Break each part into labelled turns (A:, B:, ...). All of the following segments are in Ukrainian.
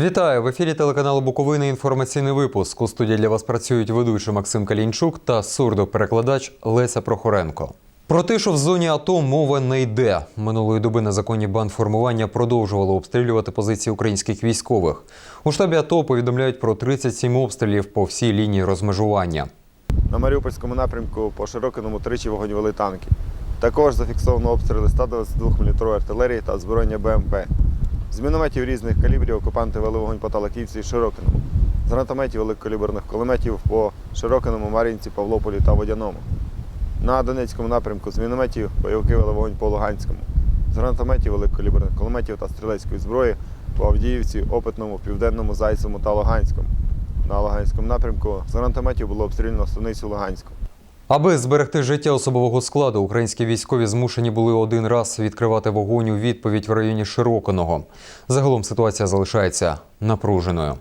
A: Вітаю в ефірі телеканалу Буковина. Інформаційний випуск. У студії для вас працюють ведучий Максим Калінчук та сурдоперекладач Леся Прохоренко. Про те, що в зоні АТО мова не йде. Минулої доби незаконні бандформування продовжували обстрілювати позиції українських військових. У штабі АТО повідомляють про 37 обстрілів по всій лінії розмежування.
B: На Маріупольському напрямку по Широкиному тричі вогонь вели танки. Також зафіксовано обстріли 122 мм артилерії та озброєння БМП. З мінометів різних калібрів окупанти вели вогонь по Талаківці і Широкиному. З гранатометів великокаліберних кулеметів по Широкиному, Мар'їнці, Павлополі та Водяному. На Донецькому напрямку з мінометів бойовики вели вогонь по Луганському. З гранатометів великокаліберних кулеметів та стрілецької зброї по Авдіївці, Опитному, Південному, Зайцевому та Луганському. На Луганському напрямку з гранатометів було обстріляно станицю Луганську.
A: Аби зберегти життя особового складу, українські військові змушені були один раз відкривати вогонь у відповідь в районі Широкиного. Загалом ситуація залишається напруженою.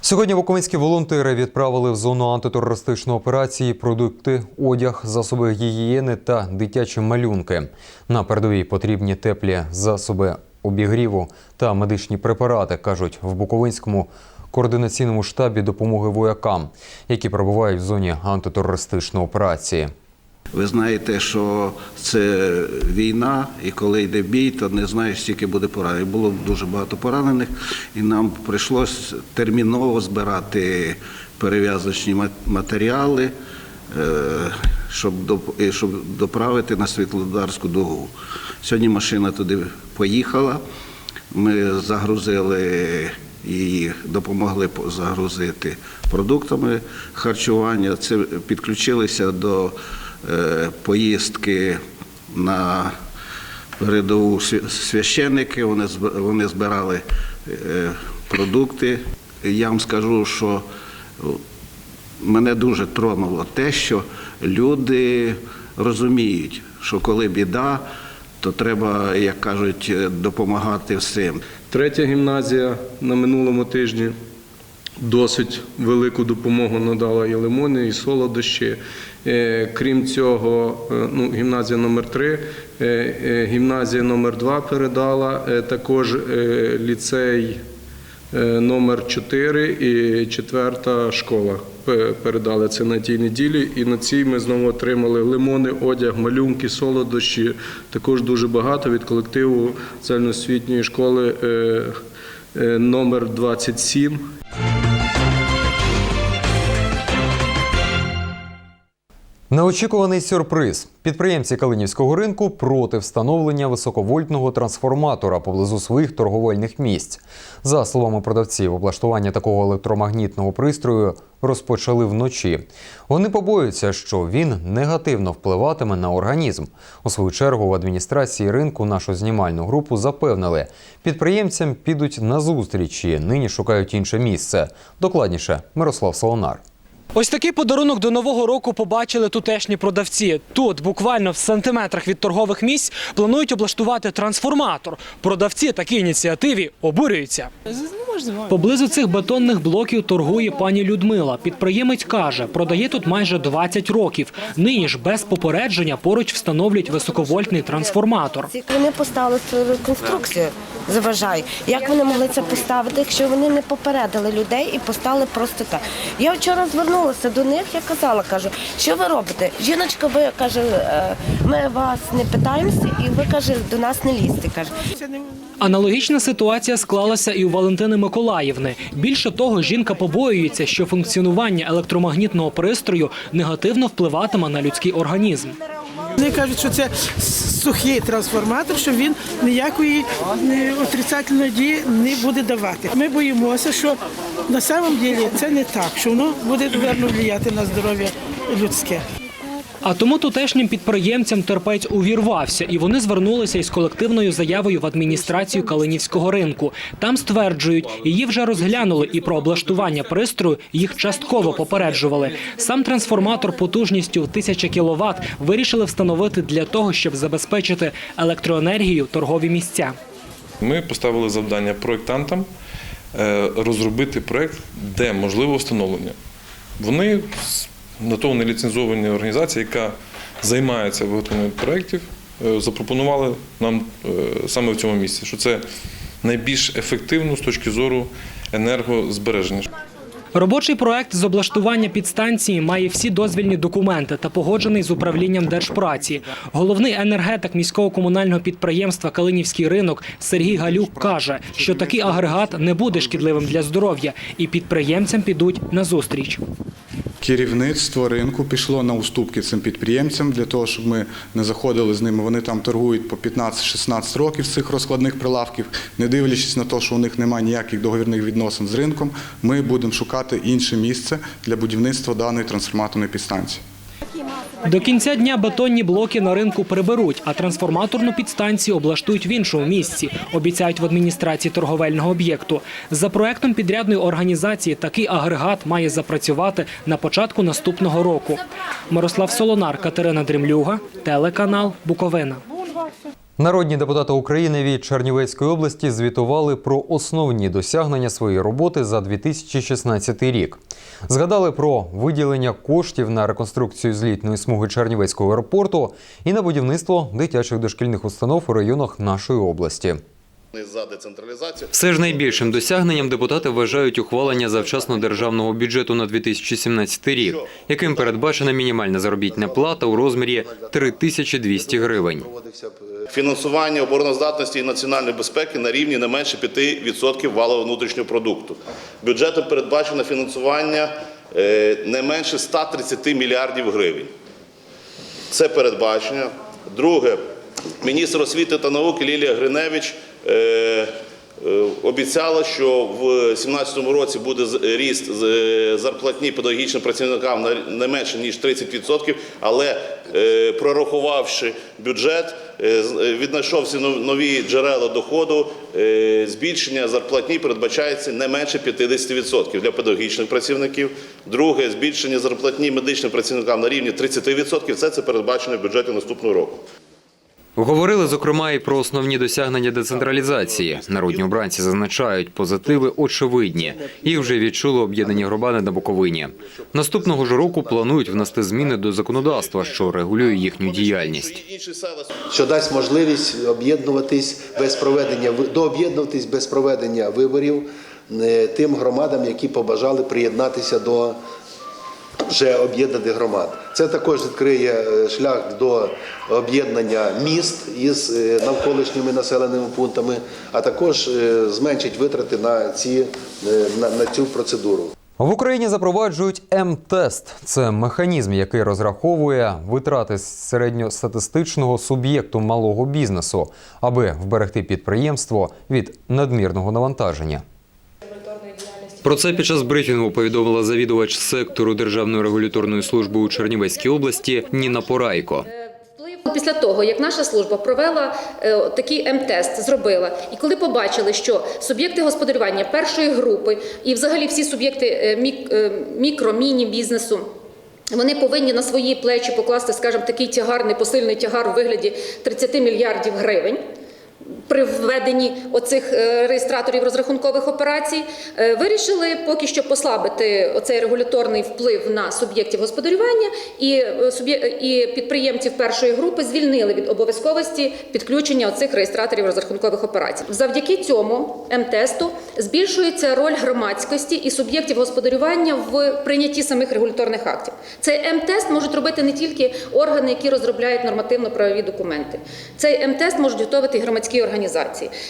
A: Сьогодні буковинські волонтери відправили в зону антитерористичної операції продукти, одяг, засоби гігієни та дитячі малюнки. На передовій потрібні теплі засоби обігріву та медичні препарати, кажуть в Буковинському координаційному штабі допомоги воякам, які перебувають в зоні антитерористичної операції.
C: Ви знаєте, що це війна, і коли йде бій, то не знаєш, скільки буде поранених. Було дуже багато поранених, і нам прийшлося терміново збирати перев'язочні матеріали, е, щоб щоб доправити на Світлодарську дугу. Сьогодні машина туди поїхала. Ми загрузили її, допомогли по- загрузити продуктами харчування. Це підключилися до е, поїздки на передову свя- священники. Вони вони збирали е, продукти. Я вам скажу, що мене дуже тронуло те, що люди розуміють, що коли біда, то треба, як кажуть, допомагати всім.
D: Третя гімназія на минулому тижні досить велику допомогу надала і лимони, і солодощі. Е, Крім цього, е, ну, гімназія номер 3 гімназія номер 2 передала, е, також е, ліцей е, номер 4 і четверта школа передали це на тій неділі. І на цій ми знову отримали лимони, одяг, малюнки, солодощі. Також дуже багато від колективу загальноосвітньої школи е, е, номер 27.
A: Неочікуваний сюрприз. Підприємці Калинівського ринку проти встановлення високовольтного трансформатора поблизу своїх торговельних місць. За словами продавців, облаштування такого електромагнітного пристрою розпочали вночі. Вони побоюються, що він негативно впливатиме на організм. У свою чергу в адміністрації ринку нашу знімальну групу запевнили, підприємцям підуть на зустріч і нині шукають інше місце. Докладніше Мирослав Солонар.
E: Ось такий подарунок до нового року побачили тутешні продавці. Тут, буквально в сантиметрах від торгових місць, планують облаштувати трансформатор. Продавці такій ініціативі обурюються. Поблизу цих бетонних блоків торгує пані Людмила. Підприємець каже, продає тут майже 20 років. Нині ж без попередження поруч встановлюють високовольтний трансформатор.
F: Вони поставили конструкцію, заважає. Як вони могли це поставити, якщо вони не попередили людей і поставили просто так? Я вчора звернулася до них, я казала, кажу, що ви робите? Жіночка, ви каже, «е, ми вас не питаємося, і ви каже, до нас не лізьте. каже.
E: Аналогічна ситуація склалася і у Валентини Миколаївни. Більше того, жінка побоюється, що функціонування електромагнітного пристрою негативно впливатиме на людський організм.
G: Вони кажуть, що це сухий трансформатор, що він ніякої е, отрицательної дії не буде давати. Ми боїмося, що на самом ділі це не так, що воно буде верно впливати на здоров'я людське.
E: А тому тутешнім підприємцям терпець увірвався, і вони звернулися із колективною заявою в адміністрацію Калинівського ринку. Там стверджують, її вже розглянули, і про облаштування пристрою їх частково попереджували. Сам трансформатор потужністю в 1000 кВт вирішили встановити для того, щоб забезпечити електроенергію торгові місця.
H: Ми поставили завдання проєктантам е, розробити проєкт, де можливе встановлення. Вони на то вони ліцензовані організації, яка займається виготовленням проєктів, е, запропонували нам е, саме в цьому місці, що це найбільш ефективну з точки зору енергозбереження.
E: Робочий проект з облаштування підстанції має всі дозвільні документи та погоджений з управлінням держпраці. Головний енергетик міського комунального підприємства Калинівський ринок Сергій Галюк каже, що такий агрегат не буде шкідливим для здоров'я, і підприємцям підуть на зустріч.
I: Керівництво ринку пішло на уступки цим підприємцям для того, щоб ми не заходили з ними. Вони там торгують по 15-16 років цих розкладних прилавків. Не дивлячись на те, що у них немає ніяких договірних відносин з ринком, ми будемо шукати інше місце для будівництва даної трансформаторної підстанції.
E: До кінця дня бетонні блоки на ринку приберуть, а трансформаторну підстанцію облаштують в іншому місці, обіцяють в адміністрації торговельного об'єкту. За проектом підрядної організації такий агрегат має запрацювати на початку наступного року. Мирослав Солонар, Катерина Дремлюга, телеканал Буковина.
A: Народні депутати України від Чернівецької області звітували про основні досягнення своєї роботи за 2016 рік. Згадали про виділення коштів на реконструкцію злітної смуги Чернівецького аеропорту і на будівництво дитячих дошкільних установ у районах нашої області.
J: за децентралізацію.
A: Все ж найбільшим досягненням депутати вважають ухвалення завчасно державного бюджету на 2017 рік, яким передбачена мінімальна заробітна плата у розмірі 3200 гривень.
J: Фінансування обороноздатності і національної безпеки на рівні не менше 5% валового внутрішнього продукту. Бюджетом передбачено фінансування е, не менше 130 мільярдів гривень. Це передбачення. Друге, міністр освіти та науки Лілія Гриневич е, обіцяла, що в 2017 році буде ріст е, зарплатні педагогічним працівникам не менше ніж 30%, але е, прорахувавши бюджет, е, е, віднайшовся нові джерела доходу. е, Збільшення зарплатні передбачається не менше 50% для педагогічних працівників. Друге, збільшення зарплатні медичним працівникам на рівні 30%. Це це передбачено в бюджеті наступного року.
A: Говорили, зокрема, і про основні досягнення децентралізації. Народні обранці зазначають, позитиви очевидні. Їх вже відчули об'єднані громади на Буковині. Наступного ж року планують внести зміни до законодавства, що регулює їхню діяльність.
K: Що дасть можливість об'єднуватись без проведення дооб'єднуватись без проведення виборів е, тим громадам, які побажали приєднатися до вже об'єднаних громад. Це також відкриє е, шлях до об'єднання міст із е, навколишніми населеними пунктами, а також е, зменшить витрати на ці на, на цю процедуру.
A: В Україні запроваджують М-тест. Це механізм, який розраховує витрати середньостатистичного суб'єкту малого бізнесу, аби вберегти підприємство від надмірного навантаження. Про це під час брифінгу повідомила завідувач сектору Державної регуляторної служби у Чернівецькій області Ніна Порайко.
L: Після того, як наша служба провела е, такий М-тест, зробила, і коли побачили, що суб'єкти господарювання першої групи і взагалі всі суб'єкти е, е, мікро, міні-бізнесу, вони повинні на свої плечі покласти, скажімо, такий тягар, непосильний тягар у вигляді 30 мільярдів гривень. При введенні оцих е, реєстраторів розрахункових операцій е, вирішили поки що послабити оцей регуляторний вплив на суб'єктів господарювання і, е, і підприємців першої групи звільнили від обов'язковості підключення оцих реєстраторів розрахункових операцій. Завдяки цьому МТесту збільшується роль громадськості і суб'єктів господарювання в прийнятті самих регуляторних актів. Цей М-тест можуть робити не тільки органи, які розробляють нормативно-правові документи. Цей М-тест можуть готувати громадські організації.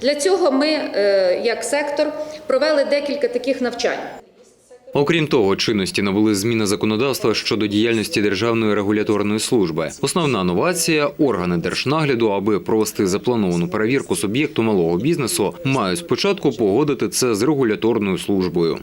L: Для цього ми, е, як сектор, провели декілька таких навчань.
A: Окрім того, чинності набули зміни законодавства щодо діяльності Державної регуляторної служби. Основна новація – органи держнагляду, аби провести заплановану перевірку суб'єкту малого бізнесу, мають спочатку погодити це з регуляторною службою.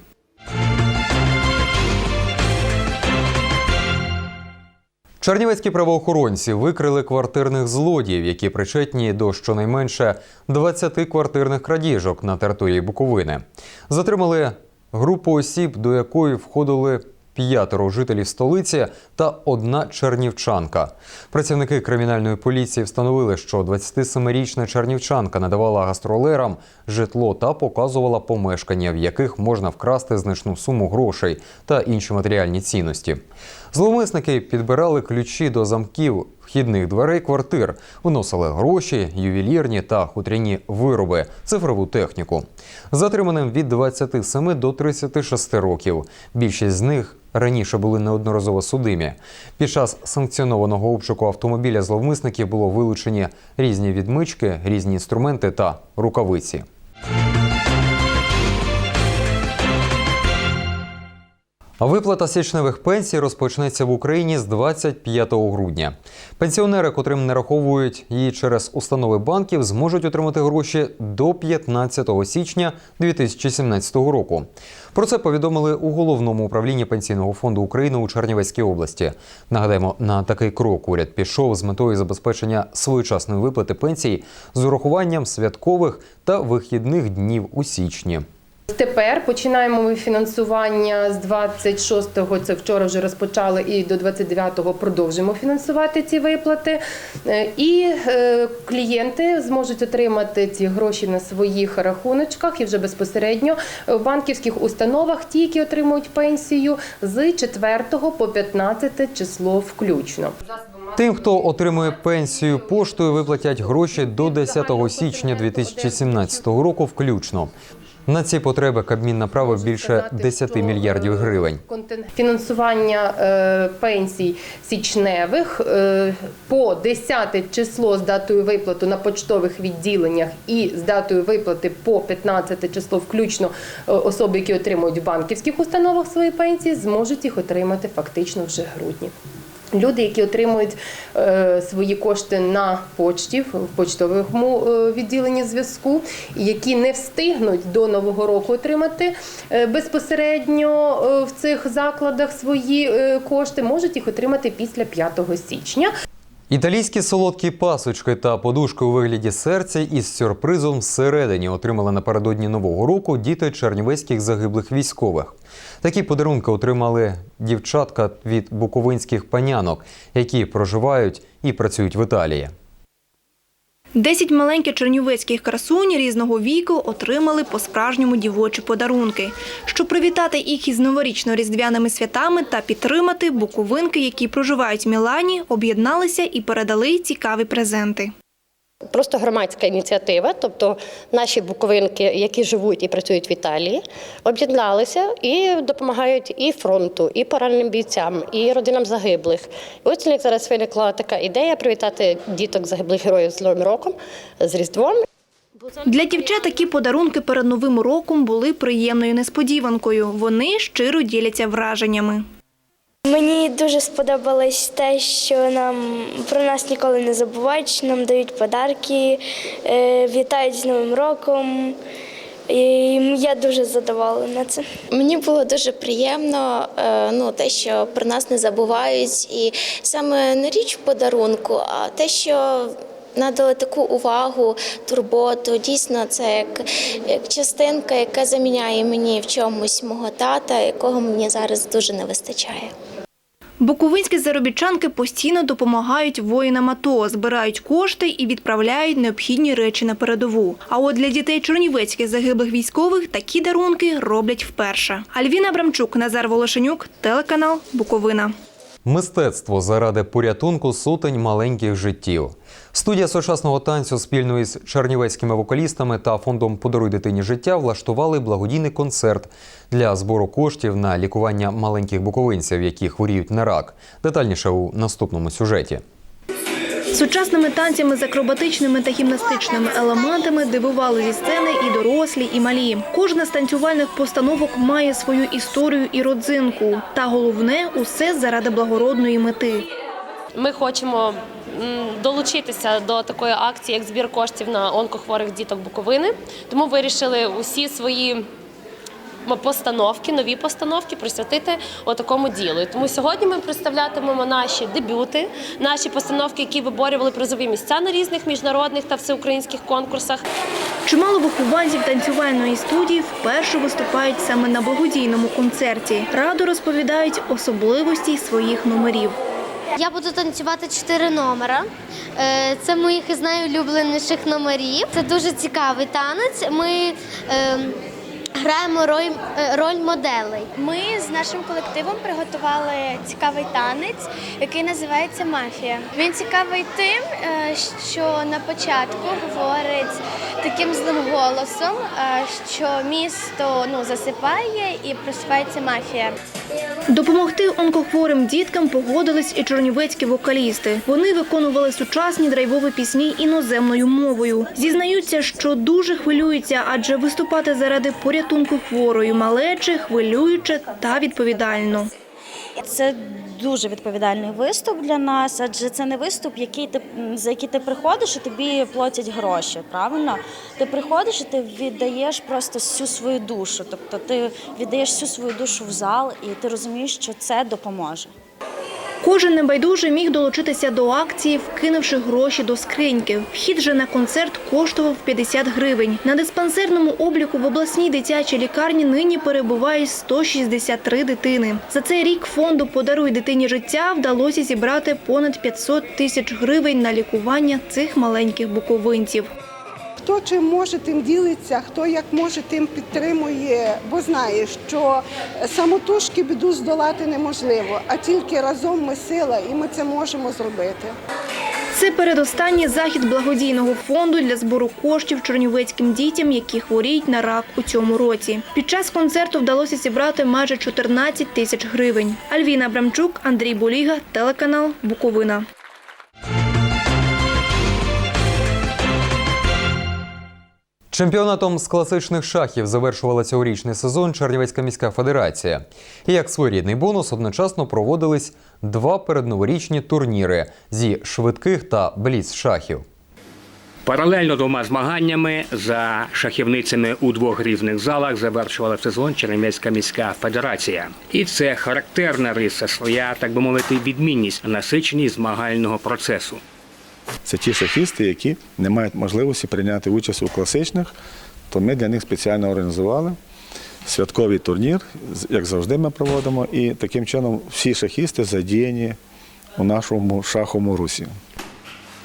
A: Чернівецькі правоохоронці викрили квартирних злодіїв, які причетні до щонайменше 20 квартирних крадіжок на території Буковини. Затримали групу осіб, до якої входили п'ятеро жителів столиці та одна чернівчанка. Працівники кримінальної поліції встановили, що 27-річна чернівчанка надавала гастролерам житло та показувала помешкання, в яких можна вкрасти значну суму грошей та інші матеріальні цінності. Зловмисники підбирали ключі до замків вхідних дверей квартир, виносили гроші, ювелірні та хутряні вироби, цифрову техніку. Затриманим від 27 до 36 років. Більшість з них раніше були неодноразово судимі. Під час санкціонованого обшуку автомобіля зловмисників було вилучені різні відмички, різні інструменти та рукавиці. Виплата січневих пенсій розпочнеться в Україні з 25 грудня. Пенсіонери, котрим нараховують її через установи банків, зможуть отримати гроші до 15 січня 2017 року. Про це повідомили у головному управлінні пенсійного фонду України у Чернівецькій області. Нагадаємо, на такий крок уряд пішов з метою забезпечення своєчасної виплати пенсій з урахуванням святкових та вихідних днів у січні.
M: Тепер починаємо ми фінансування з 26-го, це вчора вже розпочали, і до 29-го продовжимо фінансувати ці виплати. Е, І е, клієнти зможуть отримати ці гроші на своїх рахуночках і вже безпосередньо в банківських установах, ті, які отримують пенсію, з 4 по 15 число включно.
A: Тим, хто отримує пенсію поштою, виплатять гроші до 10 січня 2017 року включно. На ці потреби Кабмін направив більше 10 мільярдів гривень.
M: Контин- Фінансування е, пенсій січневих е, по 10 число з датою виплати на почтових відділеннях і з датою виплати по 15 число включно е, особи, які отримують в банківських установах свої пенсії, зможуть їх отримати фактично вже грудні. Люди, які отримують е, свої кошти на почті в почтовому е, відділенні зв'язку, які не встигнуть до нового року отримати е, безпосередньо в цих закладах свої кошти, можуть їх отримати після 5 січня.
A: Італійські солодкі пасочки та подушки у вигляді серця із сюрпризом всередині отримали напередодні нового року діти чернівецьких загиблих військових. Такі подарунки отримали дівчатка від буковинських панянок, які проживають і працюють в Італії.
N: Десять маленьких чернівецьких красунь різного віку отримали по-справжньому дівочі подарунки. Щоб привітати їх із новорічно-різдвяними святами та підтримати, буковинки, які проживають в Мілані, об'єдналися і передали цікаві презенти.
O: Просто громадська ініціатива, тобто наші буковинки, які живуть і працюють в Італії, об'єдналися і допомагають і фронту, і пораненим бійцям, і родинам загиблих. Ось них зараз виникла така ідея привітати діток загиблих героїв з Новим роком з Різдвом.
N: Для дівчат такі подарунки перед Новим роком були приємною несподіванкою. Вони щиро діляться враженнями.
P: Мені дуже сподобалось те, що нам про нас ніколи не забувають, нам дають подарки, е, вітають з Новим роком. І я дуже задоволена цим.
Q: Мені було дуже приємно, е, ну те, що про нас не забувають, і саме не річ в подарунку, а те, що надали таку увагу, турботу. Дійсно, це як, як частинка, яка заміняє мені в чомусь мого тата, якого мені зараз дуже не вистачає.
N: Буковинські заробітчанки постійно допомагають воїнам АТО, збирають кошти і відправляють необхідні речі на передову. А от для дітей чернівецьких загиблих військових такі дарунки роблять вперше. Альвіна Абрамчук, Назар Волошенюк, телеканал Буковина.
A: Мистецтво заради порятунку сотень маленьких життів. Студія сучасного танцю спільно із чернівецькими вокалістами та фондом Подаруй дитині життя влаштували благодійний концерт для збору коштів на лікування маленьких буковинців, які хворіють на рак. Детальніше у наступному сюжеті.
N: Сучасними танцями з акробатичними та гімнастичними елементами дивували зі сцени і дорослі, і малі. Кожна з танцювальних постановок має свою історію і родзинку. Та головне усе заради благородної мети.
R: Ми хочемо долучитися до такої акції, як збір коштів на онкохворих діток Буковини. Тому вирішили усі свої постановки, нові постановки присвятити отакому ділу. І Тому сьогодні ми представлятимемо наші дебюти, наші постановки, які виборювали призові місця на різних міжнародних та всеукраїнських конкурсах.
N: Чимало вихованців танцювальної студії вперше виступають саме на благодійному концерті. Радо розповідають особливості своїх номерів.
S: Я буду танцювати чотири номера. Е, Це моїх із найулюбленіших номерів. Це дуже цікавий танець. Ми е, граємо роль, е, роль моделей.
P: Ми з нашим колективом приготували цікавий танець, який називається Мафія. Він цікавий тим, е, що на початку говорить таким злим голосом, е, що місто ну засипає і просувається мафія.
N: Допомогти онкохворим діткам погодились і чорнівецькі вокалісти. Вони виконували сучасні драйвові пісні іноземною мовою. Зізнаються, що дуже хвилюються, адже виступати заради порятунку хворої малечі хвилююче та відповідально.
T: Це дуже відповідальний виступ для нас, адже це не виступ, який ти за який ти приходиш і тобі платять гроші. Правильно? Ти приходиш і ти віддаєш просто всю свою душу. Тобто ти віддаєш всю свою душу в зал, і ти розумієш, що це допоможе.
N: Кожен небайдужий міг долучитися до акції, вкинувши гроші до скриньки. Вхід же на концерт коштував 50 гривень. На диспансерному обліку в обласній дитячій лікарні нині перебуває 163 дитини. За цей рік фонду «Подаруй дитині життя» вдалося зібрати понад 500 тисяч гривень на лікування цих маленьких буковинців.
U: Хто чим може, тим ділиться, хто як може, тим підтримує, бо знає, що самотужки біду здолати неможливо, а тільки разом ми сила, і ми це можемо зробити.
N: Це передостанній захід благодійного фонду для збору коштів чернівецьким дітям, які хворіють на рак у цьому році. Під час концерту вдалося зібрати майже 14 тисяч гривень. Альвіна Абрамчук, Андрій Боліга, телеканал Буковина.
A: Чемпіонатом з класичних шахів завершувала цьогорічний сезон Чернівецька міська федерація. І як своєрідний бонус одночасно проводились два передноворічні турніри зі швидких та бліц шахів.
V: Паралельно двома змаганнями за шахівницями у двох різних залах завершувала сезон Чернівецька міська федерація. І це характерна риса, своя, так би мовити, відмінність насиченість змагального процесу.
W: Це ті шахісти, які не мають можливості прийняти участь у класичних, то ми для них спеціально організували святковий турнір, як завжди ми проводимо, і таким чином всі шахісти задіяні у нашому шаховому русі.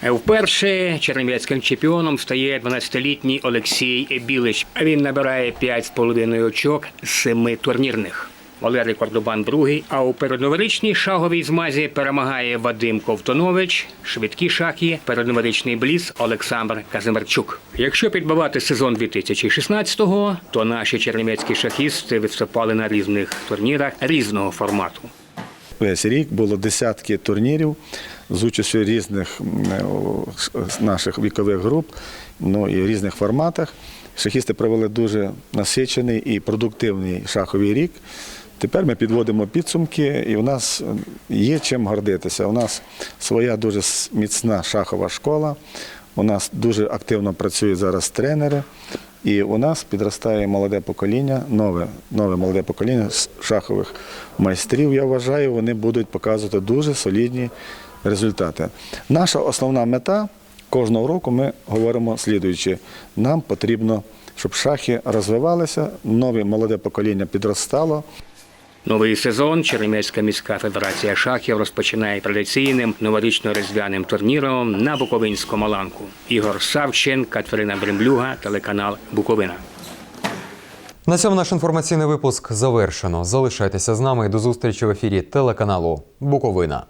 V: Вперше чернівецьким чемпіоном стає 12-літній Олексій Білич. Він набирає 5,5 очок з семи турнірних. Валерій Кордобан другий, а у передноворічній шаговій змазі перемагає Вадим Ковтонович, швидкі шахи, передноворічний бліс Олександр Казимирчук. Якщо підбивати сезон 2016-го, то наші чернівецькі шахісти виступали на різних турнірах різного формату.
W: Весь рік було десятки турнірів з участю різних е, наших вікових груп, ну і в різних форматах. Шахісти провели дуже насичений і продуктивний шаховий рік. Тепер ми підводимо підсумки, і у нас є чим гордитися. У нас своя дуже міцна шахова школа. У нас дуже активно працюють зараз тренери, і у нас підростає молоде покоління, нове, нове молоде покоління шахових майстрів. Я вважаю, вони будуть показувати дуже солідні результати. Наша основна мета кожного року ми говоримо слідуючи. Нам потрібно, щоб шахи розвивалися, нове молоде покоління підростало.
V: Новий сезон Чернівецька міська федерація шахів розпочинає традиційним новорічно-різдвяним турніром на Буковинському ланку. Ігор Савчин, Катерина Бремблюга, телеканал Буковина.
A: На цьому наш інформаційний випуск завершено. Залишайтеся з нами і до зустрічі в ефірі телеканалу Буковина.